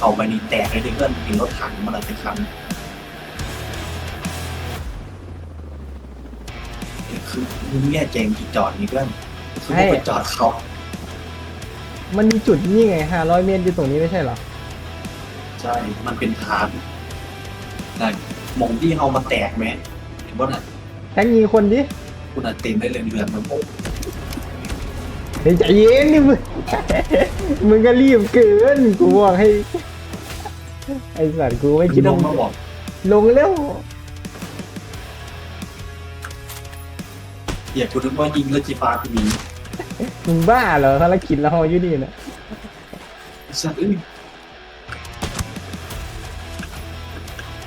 เอาไปนี่แตกเลยเพื่อนเป็นรถถังมาเลยเป็นคันคือมึงแย่เจงที่จอดนี่เพื่อนคือมึงไปจอดเขามันมีจุดนี่ไงห้าร้อยเมตรอยู่ตรงนี้ไม่ใช่เหรอ ใช่ มันเป็นทางนั่นมองที่เอามาแตกไหมเห็นว่าน่ะแท็กยิงคนดิคุณอะเต็มได้เลยเดือนมันโอ้เฮ้ย ใจเย็นนี่มึงมึงก็รีบเกินกูบอกให้ ไอสัตว์กูไม่คิดลว่างมาบอกลงแล้วเดี๋ยวคุณนึกว่ายิงแล้วจีฟ้าพี่มีมึงบ้าเหรอภารกิจเราอยู่นี่นะสัตว์เอ้ย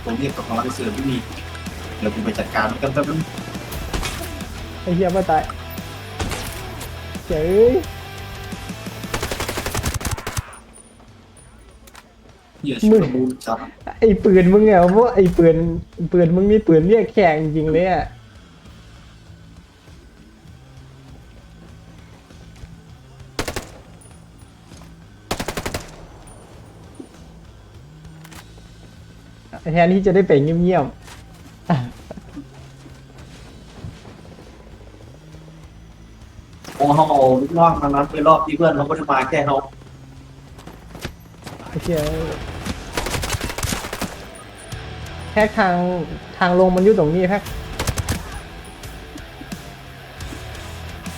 ผมเรียกกับน้องไปเสือพี่มีเดี๋ยวกูไปจัดการมันกันแป๊บนึงไอ้เหี้ยมาตาย เจ๋ยเหยื่อชุลมุนจับไอ้ปืนมึงเนี่ยเพราะไอ้ปืนปืนมึงมีปืนเรียกแข่งจริงเลยอะแทนที่จะได้ไปเงียบโเขาเอาลูกน้องทางนั้นไปรอบที่เพื่อนเขาก็จะมาแค่เขาๆไอ้เหี้ยแพ็กทางทางลงมันอยู่ตรงนี้แพ็ก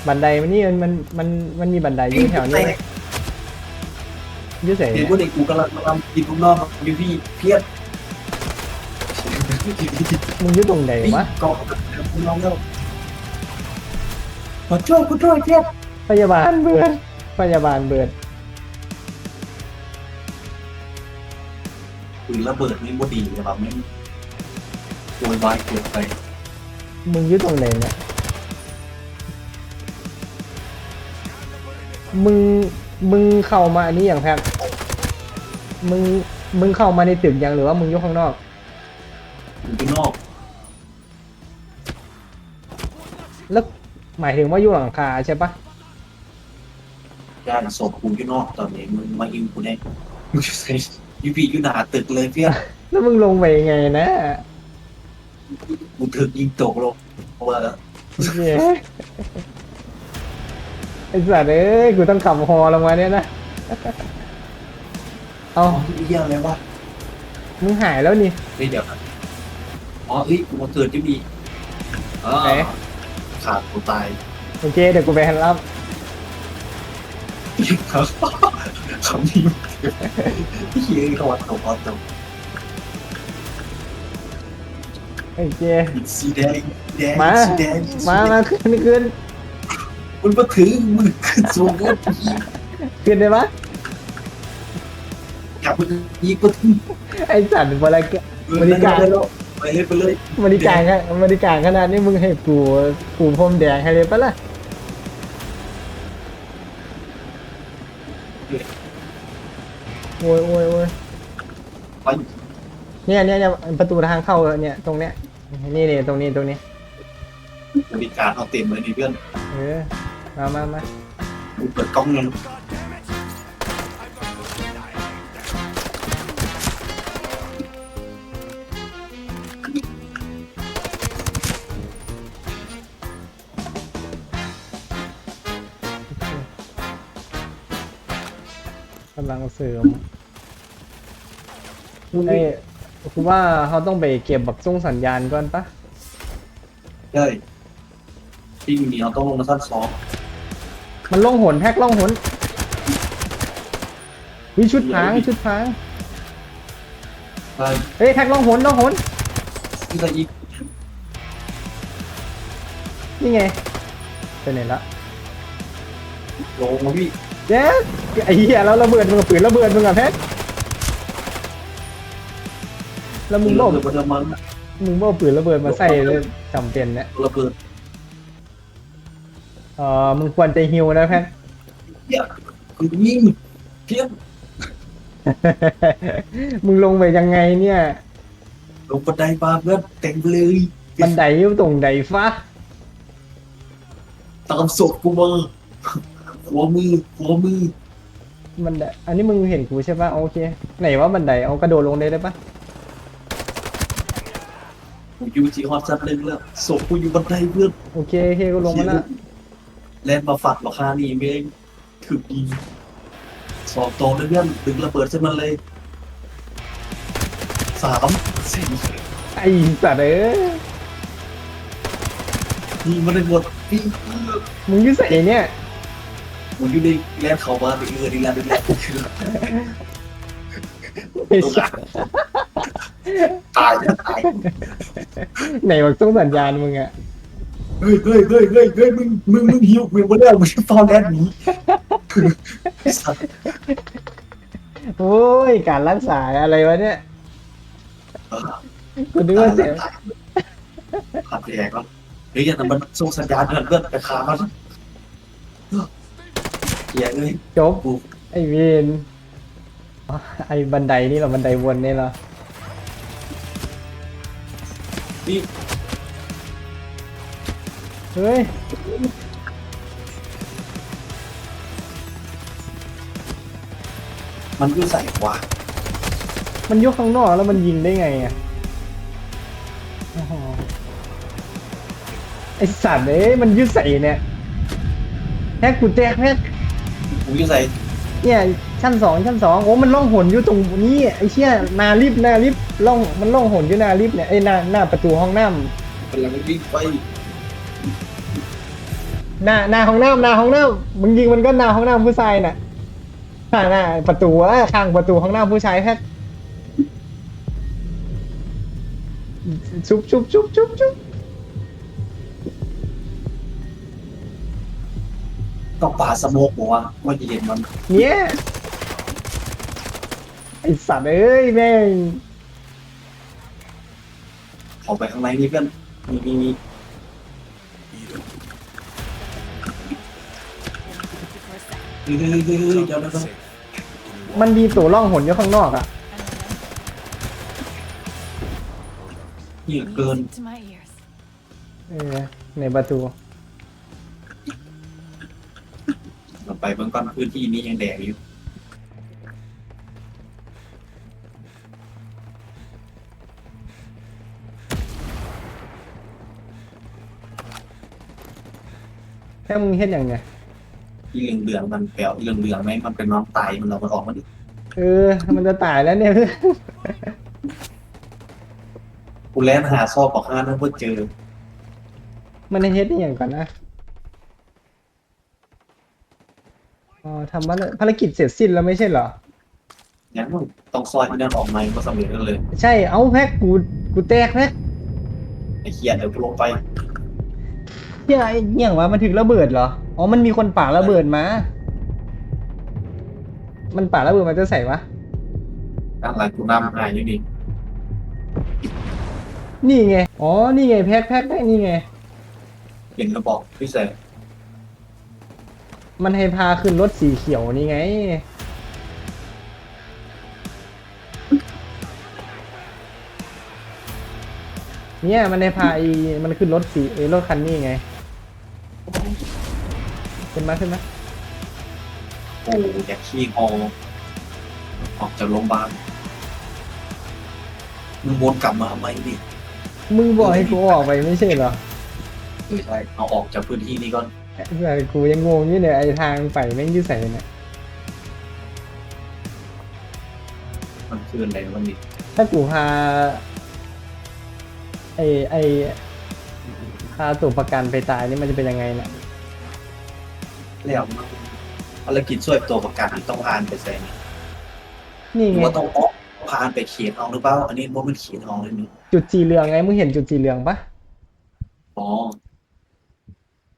บันไดมันนี่มันมันมันมันมีบันไดอยู่แถวนี้ไหมอยุ่เสเห็นว่าเด็กกูกำลังกำลังกินลูกน้องอยู่พี่เพียนมึงอยู่ตรงไหนวะเกาะลูกน้องแล้ว มาช่วยกูช่วยเพี้ยนพยาบาลเบิร์ดพยาบาลเบิร์ดปืนระเบิดนี่บ่ดีเลยแบบไม่โวยวายเกินไปมึงอยู่ตรงไหนเนี่ยมึงมึงเข้ามาอันนี้อย่างแพ็กมึงมึงเข้ามาในตึกยังหรือว่ามึงอยู่ข้างนอก อยู่ข้างนอก แล้ว หมายถึงว่าอยู่หลังคาใช่ปะย่านศพกูอยู่นอกตอนนี้มึงมาอิวกูแน่มึงจะใส่ยูพีอยู่หนาตึกเลยเพี้ยนแล้วมึงลงไปยังไงนะกูถึกยิงตกลงเพราะว่าเหี้ยไอ้สัตว์เอ้ยกูต้องขับฮอลงมาเนี่ยนะเอาอ๋อที่เยี่ยอะไรวะมึงหายแล้วนี่เฮ้ยเดี๋ยวนะอ๋อเฮ้ยกูมาเกิดที่มีอ๋อไหน ขาดกูตายโอเคเดี๋ยวกูไปรับครับคำนี้ที่เฮียเขาวัดเขาวัดตรงโอเคสีแดงแดงมาสีแดงมามาขึ้นขึ้นมันมาถึงมือขึ้นสูงก็ขึ้นได้ปะจับมันยิงก็ถึงไอ้สัตว์บริการบริการ ไปเลยไปเลยไปเลยบริการครับบริการขนาดนี้มึงให้กูกูพรมแดงให้เลยปะล่ะโอ้ยโอ้ยโอ้ยไปเนี่ยเนี่ยเนี่ยประตูทางเข้าเนี่ยตรงเนี้ยนี่นี่ตรงนี้ตรงนี้บริการเอาเต็มเลยนี่เพื่อนเออมามามากูเปิดกล้องเงิน ลังเสริมเอ้ยคือว่าเขาต้องไปเก็บบักส่งสัญญาณก่อนปะใช่ที่มีเราต้องลงมาสั้นสองมันล่องหนแพ็กล่องหนวิชุดพรางชุดพรางใช่เฮ้ยแพ็กล่องหนล่องหนที่จะอีกนี่ไงไปไหนละลงมาพี่ เจ๊ไอ้เหี้ยแล้วระเบิดมึงกับปืนระเบิดมึงอะแพ็กแล้วมึงบอกระเบิดระมันมึงบอกปืนระเบิดมาใส่เลยจำเป็นเนี่ยระเบิดเออมึงควรจะฮิวนะแพ็กเพี้ยคือยิงเพี้ยนมึงลงไปยังไงเนี่ย ลงบันไดมาเพื่อนเต็มเลยบันไดอยู่ตรงไหนฟ้าตามศพกูมา หัวมือหัวมือบันไดอันนี้มึงเห็นกูใช่ปะโอเค ไหนว่าบันไดเอากระโดดลงได้ได้ปะกูอยูจีฮอตซับเล่นแล้วศพกูอยู่บันไดเพื่อนโอเคโอเคกูลงมาละแล่นมาฝัดราคานี่เองถึกดีสอบตรงเลยเพื่อนดึงระเบิดใส่มันเลยสามสี่ไอ้สัตว์เอ้ยนี่มันได้หมดพี่มึงอยุ่ใส่เนี่ย ผมอยู่ในแล่นเขามาไปเออในแล่นในแล่นคือไอ้สัตว์ตายนะตายไหนบอกส่งสัญญาณมึงอะเฮ้ยเฮ้ยเฮ้ยเฮ้ยเฮ้ยมึงมึงมึงหิวมึงมาแล้วมึงฟอนแลนด์หนี้สัตว์โอ้ยการรักษาอะไรวะเนี่ยเออกูนึกว่าเสียขับแยกแล้วเฮ้ยอย่าทำมันส่งสัญญาณเพื่อนเพื่อนไปขามัน เหี้ยเอ้ยจบ กูไอ้เวนอ๋อไอ้บันไดนี่เหรอบันไดวนนี่เหรอนี่เฮ้ยมันก็ใส่กว่ามันยกข้างนอกแล้วมันยิงได้ไงอะโอ้โหไอสัตว์เอ้ยมันยืดใส่เนี่ยแฮกกูแตกแฮก กูจะใส่เนี่ยชั้นสองชั้นสองโอ้มันล่องหนอยู่ตรงนี้ไอ้เชี่ยนาลิฟต์นาลิฟต์ล่องมันล่องหนอยู่นาลิฟต์เนี่ยไอ้หน้าหน้าประตูห้องน้ำกำลังวิ่งไปหน้าหน้าห้องน้ำหน้าห้องน้ำมึงยิงมันก็หน้าห้องน้ำผู้ชายน่ะข้างหน้าประตูอะข้างประตูห้องน้ำผู้ชายแพทชุบชุบชุบชุบชุบ ต้องป่าสโมกบอกว่าว่าจะเห็นมันเนี่ยไอสัตว์เอ้ยแม่งออกไปข้างในนี่เพื่อนมีมีมีเฮ้ยเฮ้ยเฮ้ยเฮ้ยเดี๋ยวเดี๋ยวเดี๋ยวมันมีตัวล่องหนอยู่ข้างนอกอะนี่เกิน to my ears. เออในประตู ไปเบื้องต้นพื้นที่นี้ยังแดงอยู่แค่มึงเห็นอย่างไงที่เหลืองเหลืองๆมันแปลวเหลืองเหลืองๆไหมมันเป็นน้องตายมันเรามันออกมาดิเออ มันจะตายแล้วเนี่ยกูแล่นหาซอกบอกห้านั่นเพื่อเจอ มันให้เฮ็ดอหย่างก่อนนะอ๋อ ทำภารภารกิจเสร็จสิ้นแล้วไม่ใช่เหรอ งั้นมึงต้องซอยที่นั่นออกมาก็สำเร็จกันเลยใช่ เอาแพ็กกู กูแตกแพ็กไอ้เขียเดี๋ยวกูลงไปเฮียไอ้เหี้ยงวะมันถึงระเบิดเหรอ อ๋อ มันมีคนป่าระเบิดมา มันป่าระเบิดมันจะใส่วะ ด้านหลังกูนำหายอยู่นี่นี่ไง อ๋อ นี่ไงแพ็กแพ็กแพ็กนี่ไง เห็นกระบอกพี่เสก มันให้พาขึ้นรถสีเขียวนี่ไง เนี่ยมันให้พาไอ้มันขึ้นรถสีไอ้รถคันนี้ไงขึ้นมาขึ้นมาโอ้อยากขี้งอออกจากโรงพยาบาลมึงวนกลับมาทำไมนี่มึงบอกให้กูออกไปไม่ใช่เหรอไม่ใช่เอาออกจากพื้นที่นี้ก่อน แต่กูยังงงอยู่เนี่ยไอ้ทางไปแม่งอยุ่ใส่เนี่ยมันคืออะไรวันนี้ถ้ากูพาไอ้ไอ้พาตัวประกันไปตายนี่มันจะเป็นยังไงเนี่ยแล้วมันภารกิจช่วยตัวประกันต้องผ่านไปแซงนี่หรือไง ว่าต้องออกผ่านไปเขียนเอาหรือเปล่า อันนี้ว่ามันเขียนเอาเลยนี่จุดสีเหลืองไงมึงเห็นจุดสีเหลืองปะอ๋อ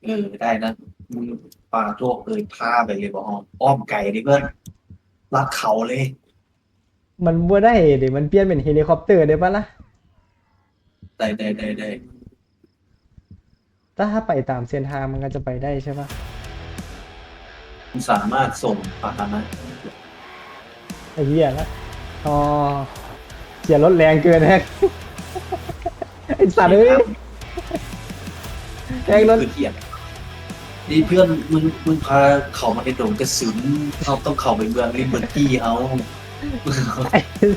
เออได้นะมึงปลาโจกเลยพาไปเลยบอกอ๋ออ้อมไก่ดิเพื่อนลัดเขาเลย มันบ่ได้เดี๋ยวมันเปลี่ยนเป็นเฮลิคอปเตอร์ได้ปะล่ะ ได้ได้ได้ได้ถ้าไปตามเส้นทางมันก็จะไปได้ใช่ปะคุณสามารถส่งปานะไอ้เหี้ยละอ๋อเสียรถแรงเกินแฮกไอ้สัตว์เอ้ยแฮกรถคือเขียน นี่เพื่อนมึงมึงพาเขามาในดงกระสุนเราต้องเข้าไปเมืองลิเบอร์ตี้เอา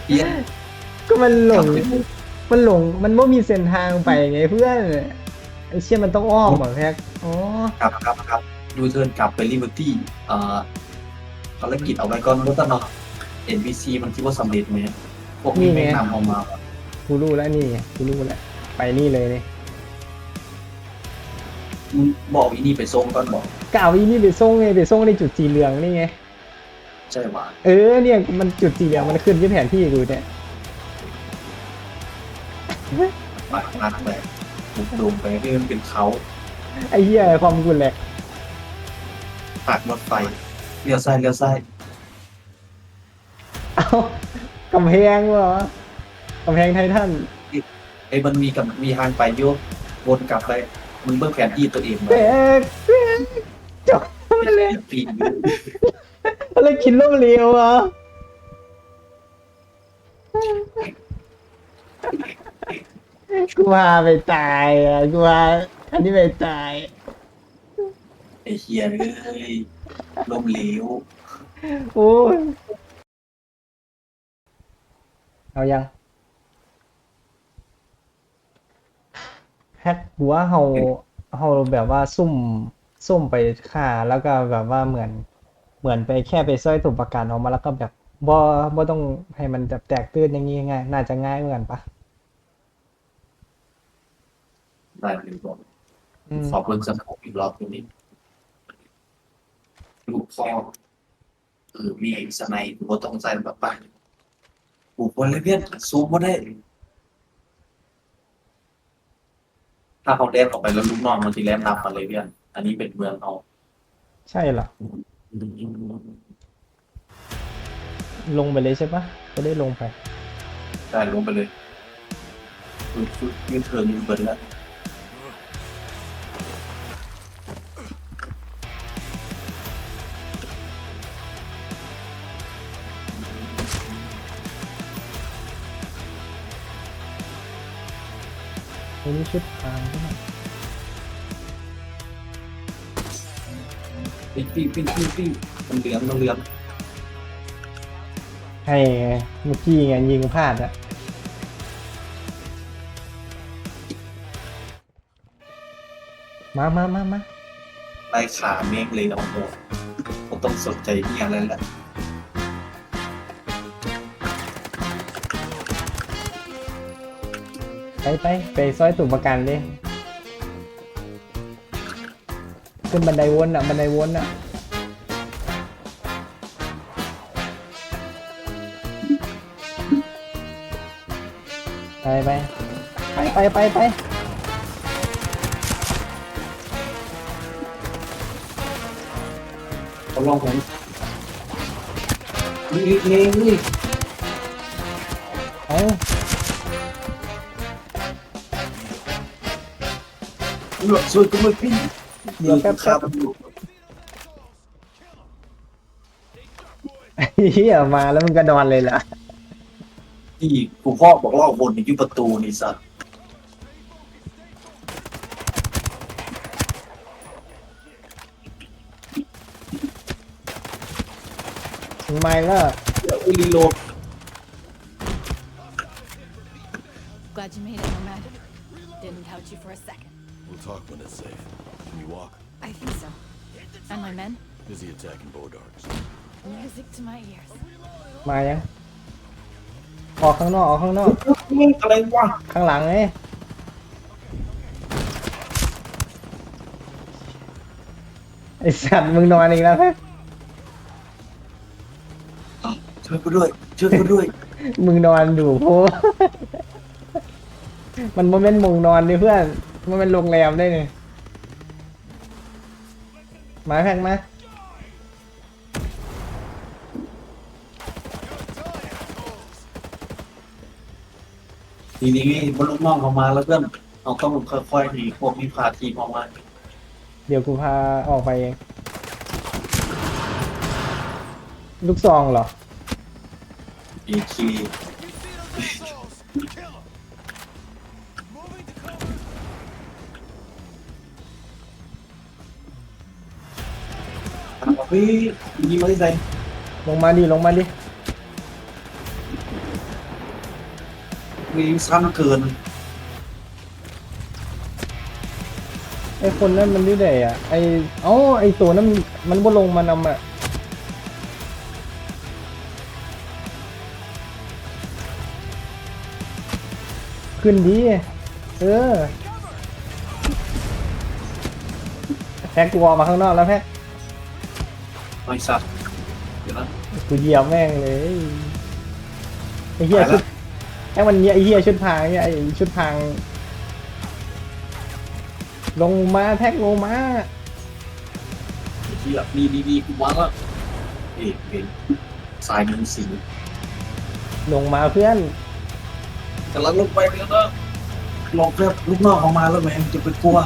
เพี้ยนก็มันหลงกลับไปมันหลง มันไม่มีเส้นทางไปไงเพื่อน ไอ้เชี่ยมันต้องอ้อมเหรอแพ็กอ๋อครับครับครับดูเทิร์นกลับไปลิเบอร์ตี้อ่าภารกิจเอาไว้ก่อนว่าต้องเนาะ NPC มันคิดว่าสำเร็จไหมพวกนี้ไม่นำออกมากูรู้แล้วนี่ไงกูรู้แล้ว ไปนี่เลยนี่ มึงบอกอีนี่ไปส่งก่อนบอกกล่าวอีนี่ไปส่งไงไปส่งในจุดสีเหลืองนี่ไงใช่ว่าเออเนี่ยมันจุดสีเหลืองมันขึ้นที่แผนที่กูเนี่ยปากนัดไปบุกโดงไปให้มันเป็นเขาไอ้เหี้ยความกูแหลกปากรถไฟเลี้ยวซ้ายเลี้ยวซ้ายเอ้ากำแพงเหรอกำแพงไททันไอ้มันมีกับมีทางไปโยกวนกลับไป มึงเบิ่งแผนที่ตัวเองมาแป๊กแป๊กจบเลยปีนแล้วคิดล่มเร็วเหรอกูพาไปตายอะกูพาอันนี้ไปตายไอ้เฮียเลยลมเหลวโอ้ยเอายัง ฮกหัวเฮาเฮาแบบว่าซุ่มซุ่มไปฆ่าแล้วก็แบบว่าเหมือนเหมือนไปแค่ไปซ้อยตุ่มประกันออกมาแล้วก็แบบบ่บ่ต้องให้มันแบบแตกตื้นอย่างงี้ง่ายน่าจะง่ายเหมือนกันปะได้เลยบอกอืมขอบเบิ่งสมองอีกรอบตรงนี้ลูกพ่อเออมีสไนด์กูบ่ต้องใส่แบบป่ะกูคนเลยเพี้ยนซูมบ่ได้ ถ้าเขาแดนออกไปแล้วลูกน้องมันทีแลนนำมาเลยเพื่อนอันนี้เป็นเมืองเอาใช่เหรอ ลงไปเลยใช่ปะก็ได้ลงไปได้ลงไปเลยฟุดฟุดยืนเทิร์นยืนเบิร์นแล้ว อันนี้ชุดพรางใช่ไหมปิ้งปิ้งปิ้งปิ้งปิ้งมันเหลืองมันเหลืองให้เมื่อกี้ไงยิงพลาดอะมามามามาไล่ขาเมฆเลยเอาโหผมต้องสนใจที่อะไรแหละ ไปไปไปซอยตุ่มประกันดิขึ้นบันไดวนอะ บันไดวนอะไปไปไปไปไปไปเขาลองผมนี่นี่นี่ หลือสวยก็ไม่ปิ้งเดี๋ยวแป๊บครัแป๊บบเฮียมาแล้วมึงก็นอนเลยเหรอที่กูพ่อบอกเล่าคนอยู่ประตูนี่สัตว์มึงไม่ก็เดี๋ยวอุลีโลด Glad you made it, Nomad. Didn't doubt you for a second. We'll talk when it's safe. Can you walk? I think so. And my men? Busy attacking Bodarks. Music to my ears. มายัง ออกข้างนอก ออกข้างนอก มึงอะไรวะข้างหลังไงไอสัตว์มึงนอนอีกแล้วช่วยกูด้วยช่วยกูด้วยมึงนอนอยู่โพมันโมเมนต์มุงนอนดิเพื่อน มันเป็นโรงแรมได้เนี่ยมาแพงมาทีนี้บรรลุน้องเขามาแล้วเพื่อนเราต้องค่อยๆหนีพวกนี้พาทีมออกมาเดี๋ยวกูพาออกไปเอง ลูกซองเหรอ อีคีม เฮ้ยยิงมาที่ไหนลงมาดิลงมาดิมีสั้นเกินไอคนนั้นมันนี่ได้อะไอเอ้าไอตัวนั้นมันมันบ่ลงมานำอะขึ้นดี เออแพ็กกูออกมาข้างนอกแล้วแพ็ก ไม่สัตว์เดี๋ยวนะ กูเหยียบแม่งเลยไอเฮียไปละชุดแค่มันเนี้ยไอเฮียชุดพรางเนี่ยไอชุดพราง ลงมาแท็กลงมาที่แบบดีดีดีกูวางแล้วเอ๊ะเป็นสายหนึ่งสีลงมาเพื่อนกำลังลงไปแล้วนะลองแค่ลูกนอกออกมาแล้วแม่งจะไปกลัว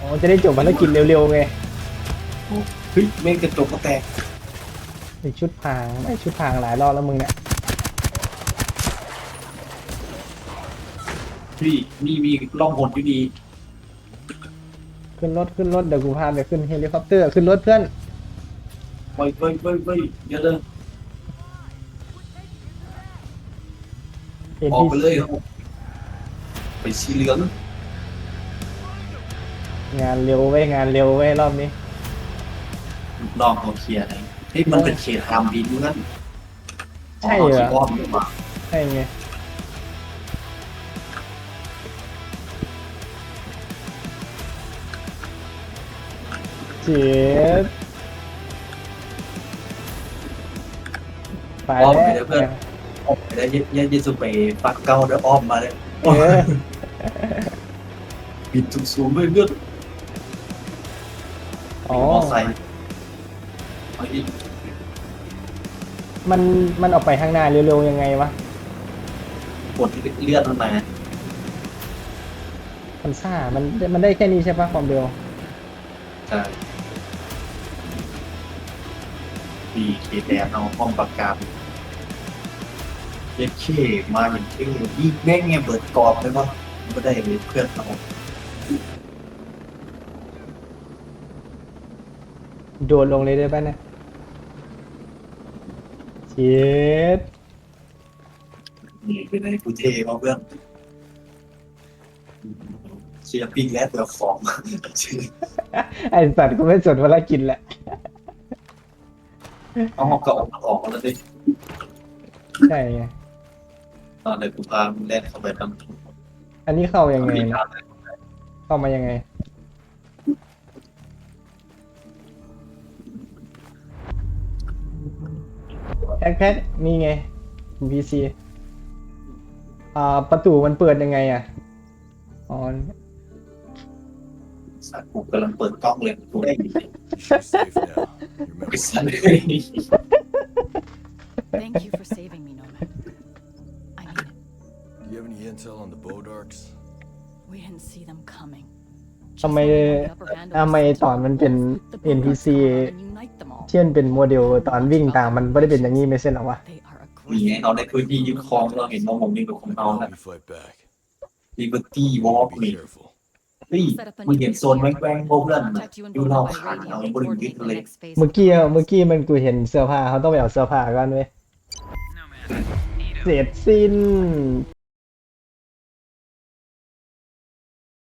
อ๋อจะได้จบภารกิจเร็วๆไง เฮ้ยเมฆกระจกก็แตกไอชุดพรางไอชุดพรางหลายรอบแล้วมึงเนี่ยพี่นี่มีร่องหนอยู่ดีขึ้นรถขึ้นรถเดี๋ยวกูพาไปขึ้นเฮลิคอปเตอร์ขึ้นรถเพื่อนไปไปไปไปเดี๋ยวเดินเอ็นออกพีไปเลยครับไปสีเหลืองงานเร็วเว้ยงานเร็วเว้ยรอบนี้ ลูกน้องเขาเคลียร์ไงเฮ้ยมันเป็นเขตฮามบินอยู่นั่นใช่เหรอที่อ้อมอยู่มาใช่ไงเจ็ดไปอ้อมแล้ไปเดี๋ยวเพื่อนวอ้อมไปได้วเยันยิสุไปปักเก้าแล้วอ้อมมาเลยเออบินสูงๆด้วยเพื่อนอ๋อ มอไซค์ เอาอีกมันมันออกไปข้างหน้าเร็วๆยังไงวะกดเลื่อนมันมามันซ่ามันมันได้แค่นี้ใช่ปะความเร็วใช่ปีเขตแดนเอาห้องประกาศเย็ดเข้มาอย่างเท่ยี่แม่งเงี้ยเปิดกรอบเลยว่าไม่ได้เลยเพื่อนเราโดดลงเลยได้ปะเนี่ย เจ็ดนี่เป็นไอ้กูเทมาเพื่อนเชียร์ปิ้งและเตือของชื่อไอสัตว์กูไม่สนภารกิจแหละเอาหอกก็ออกมาออกมาแล้วดิใช่ไงตอนเดี๋ยวกูพามึงเล่นเข้าไปทำอันนี้เข้ายังไงมีนะทางเข้ามายังไง แพ็คแพ็คนี่ไง NPC อ่า ประตูมันเปิดยังไงอะอ๋อสัตว์กูกำลังเปิดกล้องเลยกูได้ยิน You're safe now. ไอ้ Remember, สัตว์เลย Thank you for saving me, Nomad. I mean it. do you have any intel on the Bodarks? We didn't see them coming. ทำไม Just when we had the upper hand over ทำไม Santos, ตอนมันเป็น the Bodarks NPC come up and unite them all. เช่นเป็นโมเดลตอนวิ่งตามมันไม่ได้เป็นอย่างนี้ไม่ใช่เหรอวะ They are มีไง aggressive. เราได้พื้นที่ยึดครองเราเห็นน้องผมนี่เป็นของเรา Help นะ me fight back. ลิเบอร์ตี้วอล์ก Be นี่ careful. เฮ้ย Set up a มึง new เห็น base โซน here. แว้งๆพวกเพื่อน Contact you in อยู่เรา Boulder by ขาด radio เรา and บริวิต coordinate the เลย next phase เมื่อ of กี้ the เมื่อกี้มันกูเห็นเสื้อผ้าเขาต้องไปเอาเสื้อผ้ากันเว้ยเสร็จสิ้น